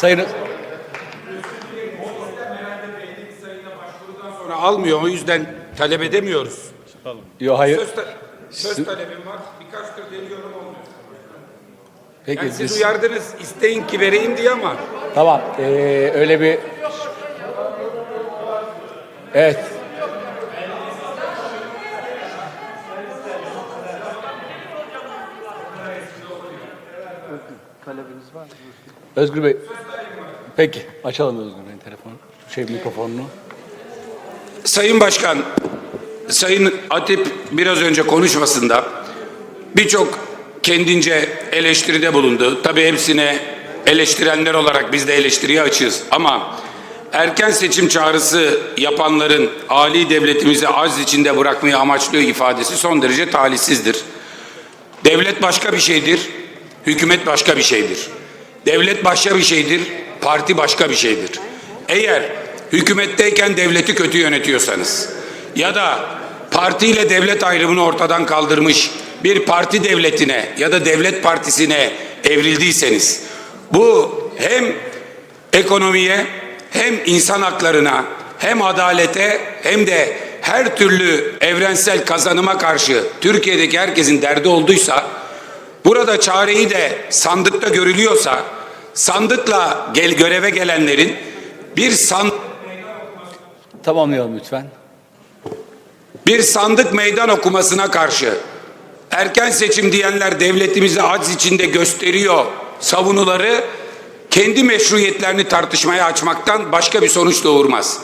Sayın Sonra almıyor o yüzden talep edemiyoruz. Yo hayır. Söz, ta- söz talebim var. Birkaçtır deniyorum olmuyor. Peki Yani siz biz uyardınız isteyin ki vereyim diye ama tamam ee, öyle bir Evet. Özgür Bey. Peki açalım Özgür Bey'in telefonu. Şey mikrofonunu. Sayın Başkan, Sayın Atip biraz önce konuşmasında birçok kendince eleştiride bulundu. Tabii hepsine eleştirenler olarak biz de eleştiriye açığız. Ama erken seçim çağrısı yapanların Ali devletimizi az içinde bırakmayı amaçlıyor ifadesi son derece talihsizdir. Devlet başka bir şeydir, hükümet başka bir şeydir. Devlet başka bir şeydir, parti başka bir şeydir. Eğer hükümetteyken devleti kötü yönetiyorsanız ya da parti ile devlet ayrımını ortadan kaldırmış bir parti devletine ya da devlet partisine evrildiyseniz bu hem ekonomiye hem insan haklarına hem adalete hem de her türlü evrensel kazanıma karşı Türkiye'deki herkesin derdi olduysa burada çareyi de sandıkta görülüyorsa sandıkla gel göreve gelenlerin bir sandık Tamamlayalım lütfen. bir sandık meydan okumasına karşı erken seçim diyenler devletimizi aciz içinde gösteriyor savunuları kendi meşruiyetlerini tartışmaya açmaktan başka bir sonuç doğurmaz.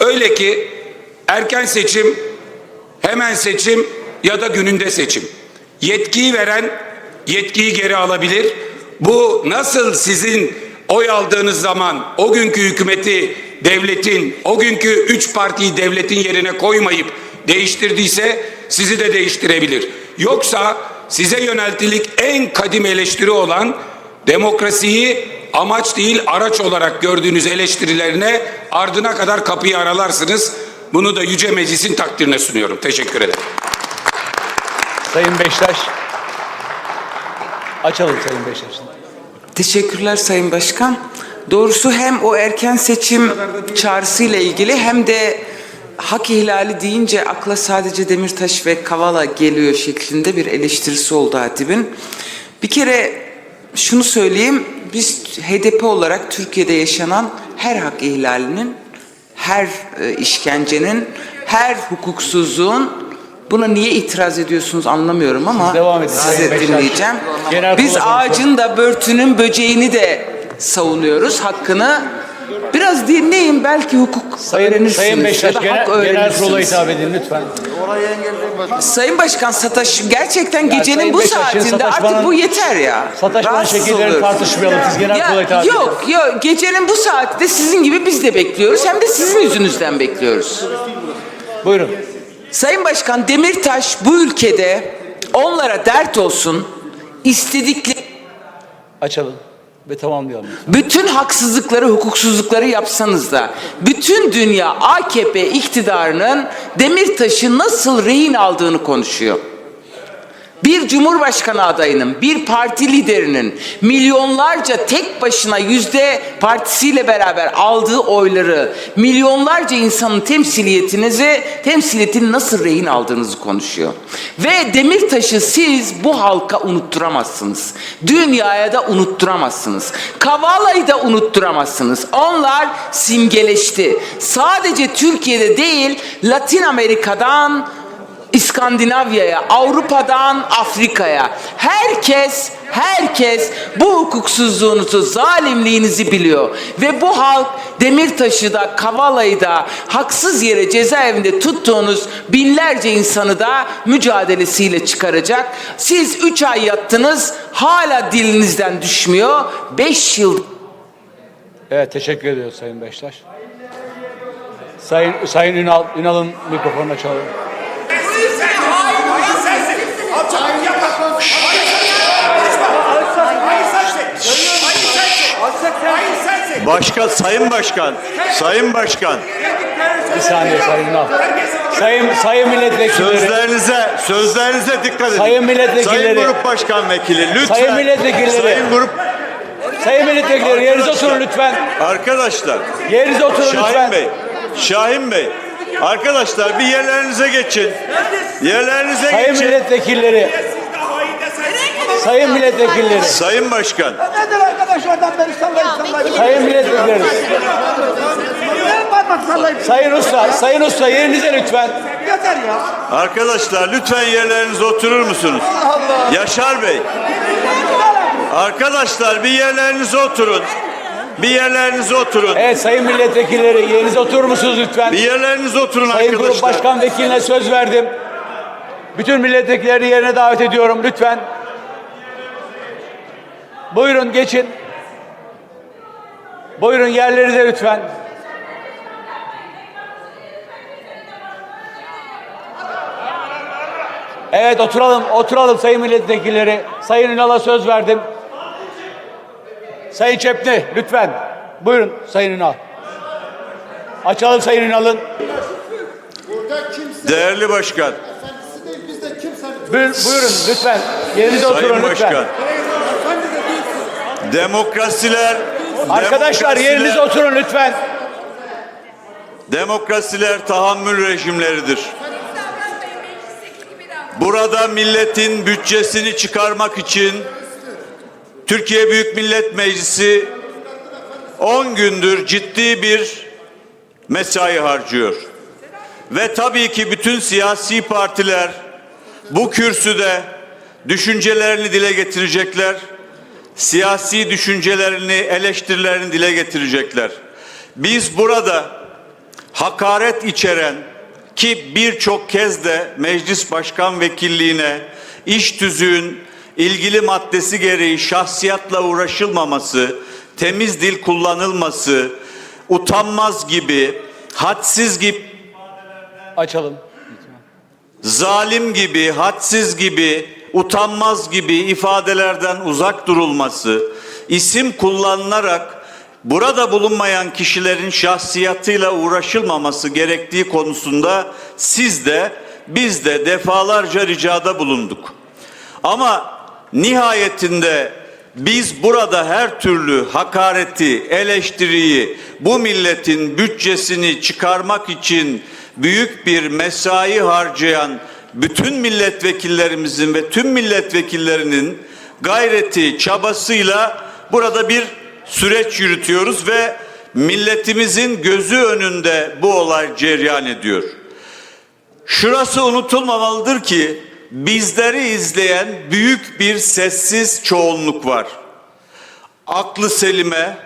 Öyle ki erken seçim, hemen seçim ya da gününde seçim. Yetkiyi veren yetkiyi geri alabilir. Bu nasıl sizin oy aldığınız zaman o günkü hükümeti devletin, o günkü üç partiyi devletin yerine koymayıp değiştirdiyse sizi de değiştirebilir. Yoksa size yöneltilik en kadim eleştiri olan demokrasiyi amaç değil araç olarak gördüğünüz eleştirilerine ardına kadar kapıyı aralarsınız. Bunu da Yüce Meclis'in takdirine sunuyorum. Teşekkür ederim. Sayın Beştaş. Açalım Sayın Beştaş'ın. Teşekkürler Sayın Başkan. Doğrusu hem o erken seçim çağrısıyla ilgili hem de hak ihlali deyince akla sadece Demirtaş ve Kavala geliyor şeklinde bir eleştirisi oldu Hatip'in. Bir kere şunu söyleyeyim, biz HDP olarak Türkiye'de yaşanan her hak ihlalinin, her e, işkencenin, her hukuksuzluğun Buna niye itiraz ediyorsunuz anlamıyorum ama devam edin size Sayın Beştaş. dinleyeceğim. Genel Biz kurul ağacın da börtünün böceğini de savunuyoruz hakkını. Biraz dinleyin belki hukuk Sayın, öğrenirsiniz Sayın ya Beştaş da genel, hak genel kurula öğrenirsiniz. hitap edin lütfen. Sayın Başkan Sataş gerçekten Ya gecenin Sayın bu Beştaş'ın saatinde artık sataşmanın- bu yeter ya. Sataşmanın Rahatsız şekillerini oluyoruz. tartışmayalım. Siz genel Ya, kurula hitap edin. yok yok gecenin bu saatte sizin gibi biz de bekliyoruz hem de sizin yüzünüzden bekliyoruz. Buyurun. Sayın Başkan Demirtaş bu ülkede onlara dert olsun istedikleri Açalım ve tamamlayalım. bütün haksızlıkları, hukuksuzlukları yapsanız da bütün dünya AKP iktidarının Demirtaş'ı nasıl rehin aldığını konuşuyor. Bir cumhurbaşkanı adayının, bir parti liderinin milyonlarca tek başına yüzde partisiyle beraber aldığı oyları, milyonlarca insanın temsiliyetinizi, temsiliyetini nasıl rehin aldığınızı konuşuyor. Ve Demirtaş'ı siz bu halka unutturamazsınız. Dünyaya da unutturamazsınız. Kavala'yı da unutturamazsınız. Onlar simgeleşti. Sadece Türkiye'de değil, Latin Amerika'dan İskandinavya'ya, Avrupa'dan Afrika'ya herkes herkes bu hukuksuzluğunuzu, zalimliğinizi biliyor ve bu halk Demirtaş'ı da Kavala'yı da haksız yere cezaevinde tuttuğunuz binlerce insanı da mücadelesiyle çıkaracak. Siz 3 ay yattınız hala dilinizden düşmüyor. 5 yıl Evet teşekkür ediyoruz Sayın Beştaş. Sayın Sayın Ünal, Ünal'ın mikrofonunu açalım. Başkan, Sayın Başkan, Sayın Başkan, Bir saniye Sayın Ünal. Sayın Sayın milletvekilleri. sözlerinize, sözlerinize dikkat edin. Sayın milletvekilleri. Sayın Grup Başkan Vekili, lütfen. Sayın milletvekilleri. Sayın Grup, Sayın milletvekilleri yerinize oturun lütfen. Arkadaşlar, Yerinize oturun Şahin lütfen. Bey, Şahin Bey. Arkadaşlar bir yerlerinize geçin. Yerlerinize Sayın geçin. milletvekilleri. Sayın milletvekilleri. Sayın Başkan, Nedir arkadaşlardan beri sallayıp sallayıp? Sayın milletvekilleri. Ne parmak sallayıp? Sayın Usta, Sayın Usta yerinize lütfen. Yeter ya. arkadaşlar lütfen yerlerinize oturur musunuz? Yaşar Bey. Arkadaşlar bir yerlerinize oturun. Bir yerlerinize oturun. Evet sayın milletvekilleri yerinize oturur musunuz lütfen? Bir yerlerinize oturun Sayın Grup arkadaşlar. Başkan Vekiline söz verdim. Bütün milletvekilleri yerine davet ediyorum lütfen. Buyurun geçin. Buyurun yerlerinize lütfen. Evet oturalım, oturalım sayın milletvekilleri. Sayın Ünal'a söz verdim. Sayın Çepni lütfen. Buyurun Sayın Ünal. Açalım Sayın Ünal'ın. Değerli Başkan, Buyurun, buyurun lütfen. Yerinize oturun Sayın lütfen. Başkan. Demokrasiler, Arkadaşlar demokrasiler- yerinize oturun lütfen. Demokrasiler tahammül rejimleridir. Burada milletin bütçesini çıkarmak için Türkiye Büyük Millet Meclisi 10 gündür ciddi bir mesai harcıyor. Ve tabii ki bütün siyasi partiler bu kürsüde düşüncelerini dile getirecekler. Siyasi düşüncelerini, eleştirilerini dile getirecekler. Biz burada hakaret içeren ki birçok kez de meclis başkan vekilliğine iş tüzüğün ilgili maddesi gereği şahsiyatla uğraşılmaması, temiz dil kullanılması, utanmaz gibi, hadsiz gibi, Açalım. zalim gibi, hadsiz gibi, utanmaz gibi ifadelerden uzak durulması, isim kullanılarak burada bulunmayan kişilerin şahsiyatıyla uğraşılmaması gerektiği konusunda siz de biz de defalarca ricada bulunduk. Ama nihayetinde biz burada her türlü hakareti, eleştiriyi, bu milletin bütçesini çıkarmak için büyük bir mesai harcayan bütün milletvekillerimizin ve tüm milletvekillerinin gayreti, çabasıyla burada bir süreç yürütüyoruz ve milletimizin gözü önünde bu olay cereyan ediyor. Şurası unutulmamalıdır ki bizleri izleyen büyük bir sessiz çoğunluk var. Aklı selime,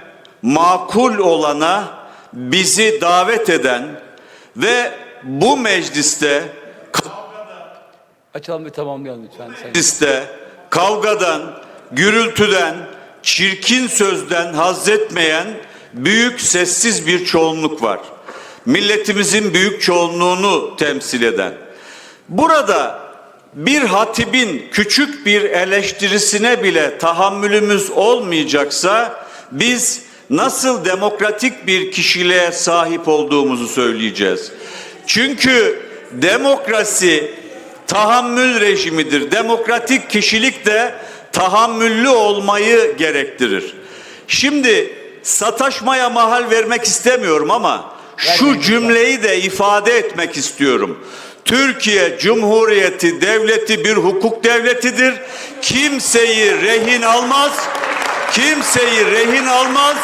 makul olana bizi davet eden ve bu mecliste Açalım ve tamamlayalım lütfen. Mecliste kavgadan, gürültüden, çirkin sözden haz etmeyen büyük sessiz bir çoğunluk var. Milletimizin büyük çoğunluğunu temsil eden. Burada bir hatibin küçük bir eleştirisine bile tahammülümüz olmayacaksa biz nasıl demokratik bir kişiliğe sahip olduğumuzu söyleyeceğiz. Çünkü demokrasi tahammül rejimidir. Demokratik kişilik de tahammüllü olmayı gerektirir. Şimdi sataşmaya mahal vermek istemiyorum ama şu cümleyi de ifade etmek istiyorum. Türkiye Cumhuriyeti devleti bir hukuk devletidir. Kimseyi rehin almaz. Kimseyi rehin almaz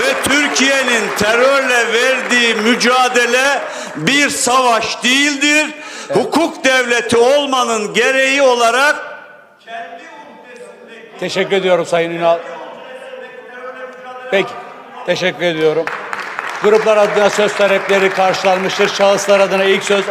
ve Türkiye'nin terörle verdiği mücadele bir savaş değildir. Hukuk devleti olmanın gereği olarak Teşekkür ediyorum Sayın Ünal. Peki. Teşekkür ediyorum. Gruplar adına söz talepleri karşılanmıştır. Şahıslar adına ilk söz